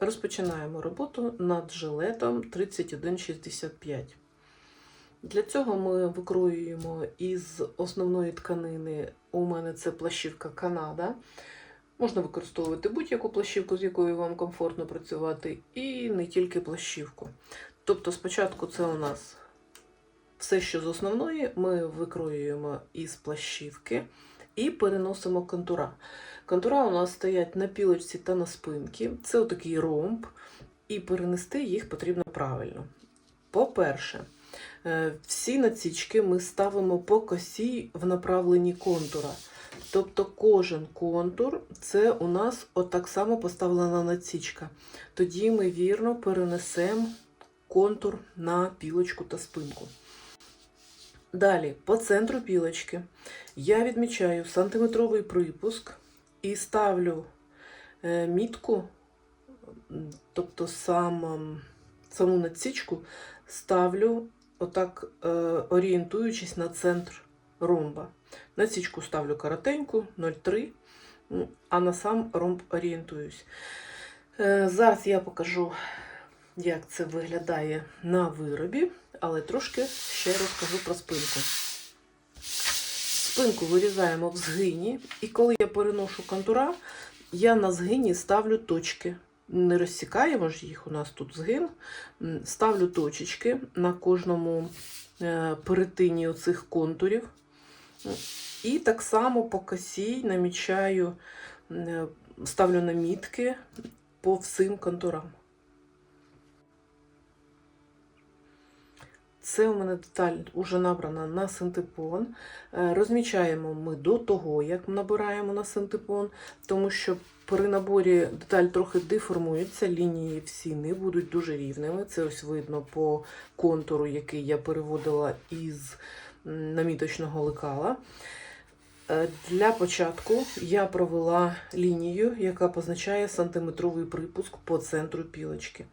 Розпочинаємо роботу над жилетом 3165. Для цього ми викроюємо із основної тканини, у мене це плащівка Канада. Можна використовувати будь-яку плащівку, з якою вам комфортно працювати, і не тільки плащівку. Тобто, спочатку це у нас все, що з основної, ми викроюємо із плащівки і переносимо контура. Контура у нас стоять на пілочці та на спинці. Це отакий ромб, і перенести їх потрібно правильно. По-перше, е, всі націчки ми ставимо по косі в направленні контура. Тобто кожен контур це у нас отак само поставлена націчка. Тоді ми вірно перенесемо контур на пілочку та спинку. Далі, по центру пілочки я відмічаю сантиметровий припуск і ставлю е, мітку, тобто сам, ем, саму надсічку ставлю отак, е, орієнтуючись на центр ромба. Надсічку ставлю коротеньку, 0,3, а на сам ромб орієнтуюсь. Е, Зараз я покажу, як це виглядає на виробі, але трошки ще розкажу про спинку. Спинку вирізаємо в згині, і коли я переношу контура, я на згині ставлю точки. Не розсікаємо ж їх, у нас тут згин. Ставлю точечки на кожному е, перетині оцих контурів. І так само по косі намічаю, е, ставлю намітки по всім контурам. Це у мене деталь вже набрана на синтепон. Е, Розмічаємо ми до того, як набираємо на синтепон, тому що при наборі деталь трохи деформується, лінії всі не будуть дуже рівними. Це ось видно по контуру, який я переводила із наміточного лекала. Е, Для початку я провела лінію, яка позначає сантиметровий припуск по центру пілочки.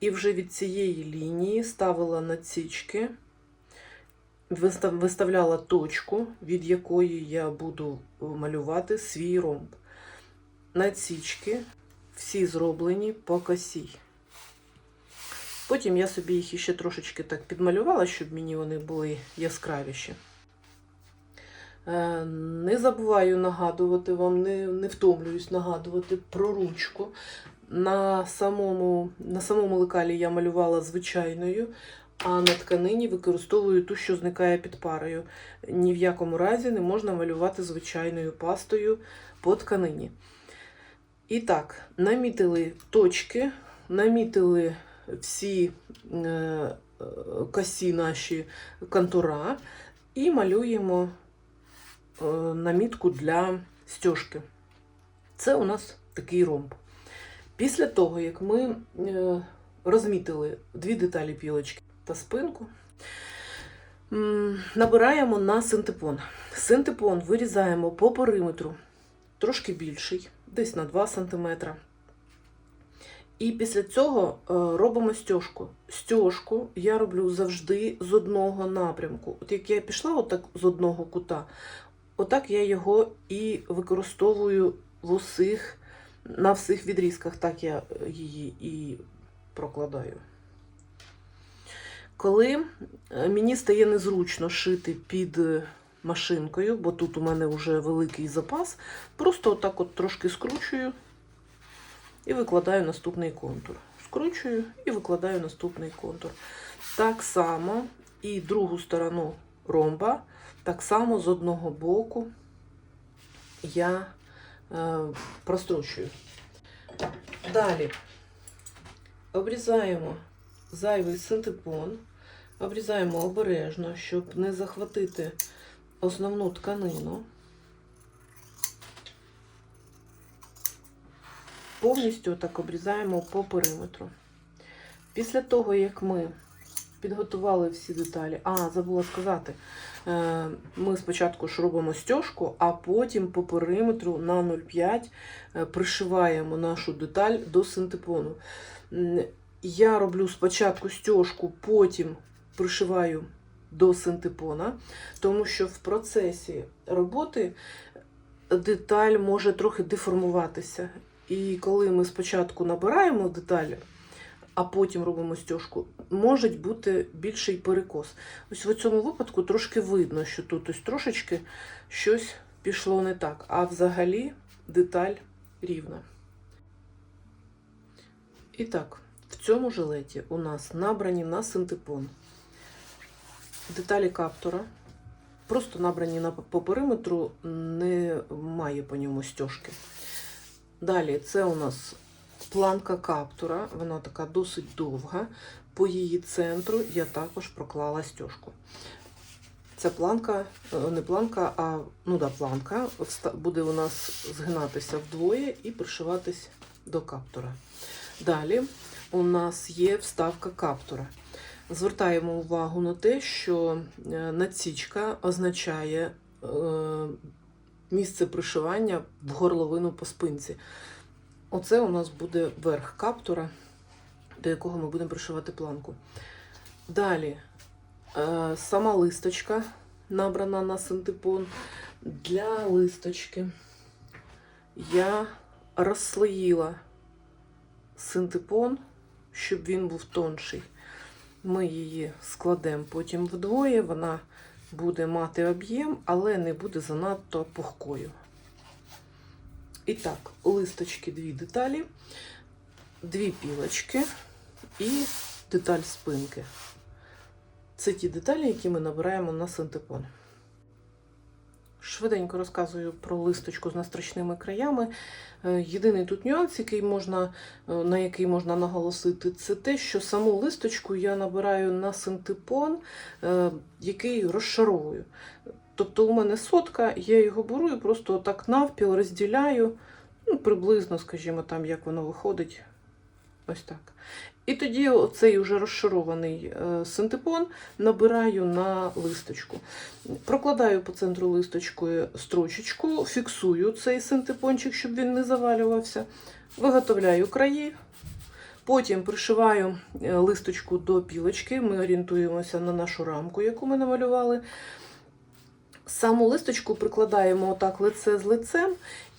І вже від цієї лінії ставила надсічки, виставляла точку, від якої я буду малювати свій ромб. Надсічки всі зроблені по косі. Потім я собі їх іще трошечки так підмалювала, щоб мені вони були яскравіші. Е, Не забуваю нагадувати вам, не, не втомлююсь нагадувати про ручку. На самому, на самому лекалі я малювала звичайною, а на тканині використовую ту, що зникає під парою. Ні в якому разі не можна малювати звичайною пастою по тканині. І так, намітили точки, намітили всі е, е, косі наші контура і малюємо намітку для стяжки. Це у нас такий ромб. Після того, як ми е, розмітили дві деталі пілочки та спинку, набираємо на синтепон. Синтепон вирізаємо по периметру трошки більший, десь на 2 см. І після цього е, робимо стяжку. Стяжку я роблю завжди з одного напрямку. От як я пішла отак з одного кута, отак я його і використовую в усіх, на всіх відрізках, так я її і прокладаю. Коли е, мені стає незручно шити під машинкою, бо тут у мене вже великий запас, просто отак от трошки скручую і викладаю наступний контур. Скручую і викладаю наступний контур. Так само і другу сторону ромба, так само з одного боку я е, прострочую. Далі обрізаємо зайвий синтепон, обрізаємо обережно, щоб не захватити основну тканину. Повністю так обрізаємо по периметру. Після того, як ми підготували всі деталі, а, забула сказати, е, ми спочатку ж робимо стяжку, а потім по периметру на 0,5 е, пришиваємо нашу деталь до синтепону. Я роблю спочатку стяжку, потім пришиваю до синтепона, тому що в процесі роботи деталь може трохи деформуватися. І коли ми спочатку набираємо деталі, а потім робимо стяжку, може бути більший перекос. Ось в цьому випадку трошки видно, що тут ось трошечки щось пішло не так. А взагалі деталь рівна. І так, в цьому жилеті у нас набрані на синтепон деталі каптора. Просто набрані на, по периметру, немає по ньому стяжки. Далі це у нас планка каптура, вона така досить довга. По її центру я також проклала стяжку. Ця планка, е, не планка, а ну да, планка буде у нас згинатися вдвоє і пришиватись до каптура. Далі у нас є вставка каптура. Звертаємо увагу на те, що е, надсічка означає е, місце пришивання в горловину по спинці. Оце у нас буде верх каптура, до якого ми будемо пришивати планку. Далі е, сама листочка набрана на синтепон. Для листочки я розслоїла синтепон, щоб він був тонший. Ми її складемо потім вдвоє, вона буде мати об'єм, але не буде занадто пухкою. І так, листочки дві деталі, дві пілочки і деталь спинки. Це ті деталі, які ми набираємо на синтепон. Швиденько розказую про листочку з настрочними краями. Е, Єдиний тут нюанс, який можна, е, на який можна наголосити, це те, що саму листочку я набираю на синтепон, е, який розшаровую. Тобто у мене сотка, я його беру і просто так навпіл розділяю, ну, приблизно, скажімо, там, як воно виходить. Ось так. І тоді оцей уже розшарований е, синтепон набираю на листочку. Прокладаю по центру листочкою строчечку, фіксую цей синтепончик, щоб він не завалювався. Виготовляю краї. Потім пришиваю е, листочку до пілочки. Ми орієнтуємося на нашу рамку, яку ми намалювали. Саму листочку прикладаємо отак лице з лицем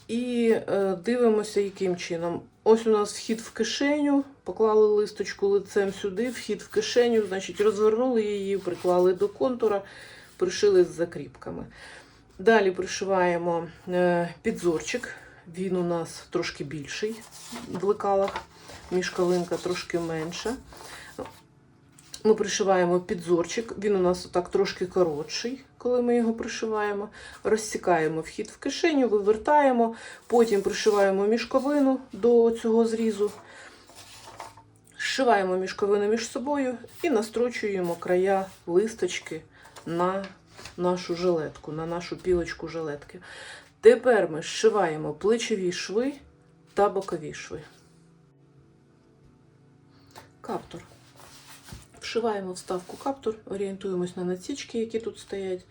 і е, дивимося, яким чином. Ось у нас вхід в кишеню, поклали листочку лицем сюди, вхід в кишеню, значить, розвернули її, приклали до контура, пришили з закріпками. Далі пришиваємо е, підзорчик. Він у нас трошки більший в лекалах, мішкалинка трошки менша. Ми пришиваємо підзорчик, він у нас так трошки коротший, коли ми його пришиваємо. Розсікаємо вхід в кишеню, вивертаємо, потім пришиваємо мішковину до цього зрізу, зшиваємо мішковину між собою і настрочуємо края листочки на нашу жилетку, на нашу пілочку жилетки. Тепер ми зшиваємо плечові шви та бокові шви. Каптур. Вшиваємо вставку каптур, орієнтуємось на надсічки, які тут стоять.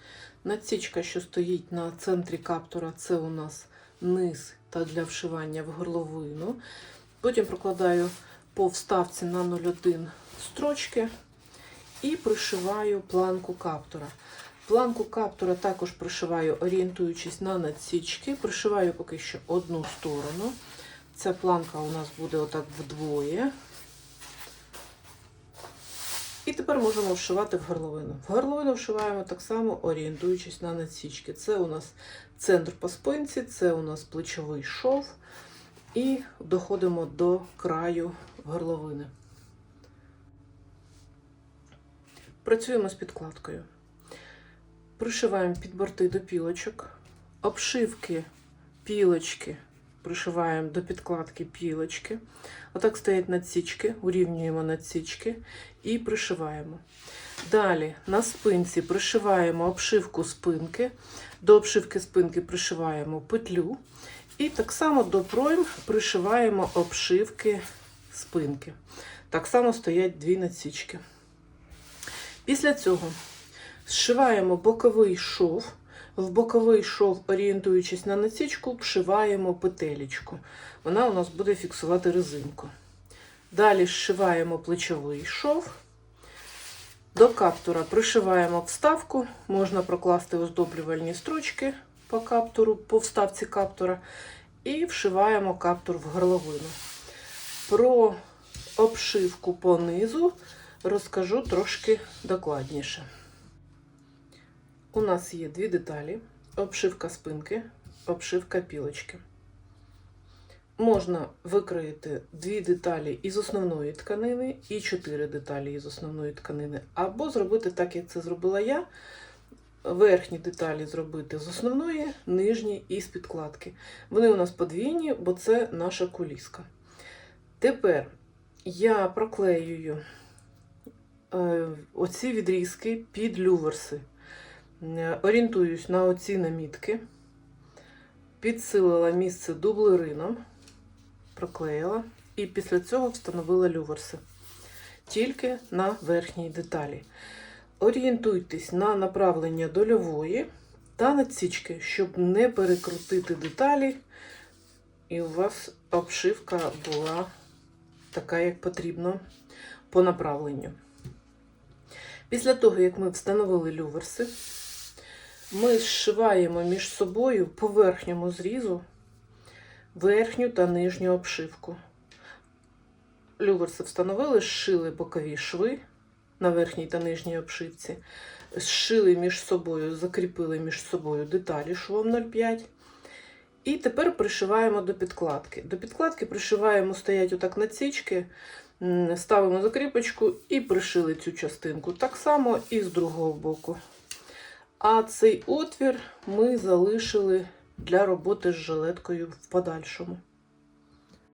Надсічка, що стоїть на центрі каптура, це у нас низ та для вшивання в горловину. Потім прокладаю по вставці на 0,1 строчки і пришиваю планку каптура. Планку каптура також пришиваю, орієнтуючись на надсічки. Пришиваю поки що одну сторону. Ця планка у нас буде отак вдвоє. Тепер можемо вшивати в горловину. В горловину вшиваємо так само, орієнтуючись на надсічки. Це у нас центр по спинці, це у нас плечовий шов. І доходимо до краю горловини. Працюємо з підкладкою. Пришиваємо під борти до пілочок. Обшивки пілочки пришиваємо до підкладки пілочки. Отак стоять надсічки, урівнюємо надсічки і пришиваємо. Далі на спинці пришиваємо обшивку спинки. До обшивки спинки пришиваємо петлю. І так само до пройм пришиваємо обшивки спинки. Так само стоять дві надсічки. Після цього зшиваємо боковий шов. В боковий шов, орієнтуючись на насічку, вшиваємо петелечку. Вона у нас буде фіксувати резинку. Далі зшиваємо плечовий шов. До каптура пришиваємо вставку. Можна прокласти оздоблювальні строчки по каптуру, по вставці каптура. і вшиваємо каптур в горловину. Про обшивку по низу розкажу трошки докладніше. У нас є дві деталі: обшивка спинки, обшивка пілочки. Можна викроїти дві деталі із основної тканини і чотири деталі із основної тканини, або зробити так, як це зробила я. Верхні деталі зробити з основної, нижні і з підкладки. Вони у нас подвійні, бо це наша куліска. Тепер я проклеюю е, оці відрізки під люверси. Е, Орієнтуюсь на оці намітки, підсилила місце дублерином, проклеїла і після цього встановила люверси тільки на верхній деталі. Орієнтуйтесь на направлення дольової та надсічки, щоб не перекрутити деталі, і у вас обшивка була така, як потрібно по направленню. Після того, як ми встановили люверси, ми зшиваємо між собою по верхньому зрізу верхню та нижню обшивку. Люверси встановили, зшили бокові шви на верхній та нижній обшивці, зшили між собою, закріпили між собою деталі швом 0,5. І тепер пришиваємо до підкладки. До підкладки пришиваємо, стоять отак насічки, м, ставимо закріпочку і пришили цю частинку. Так само і з другого боку. А цей отвір ми залишили для роботи з жилеткою в подальшому.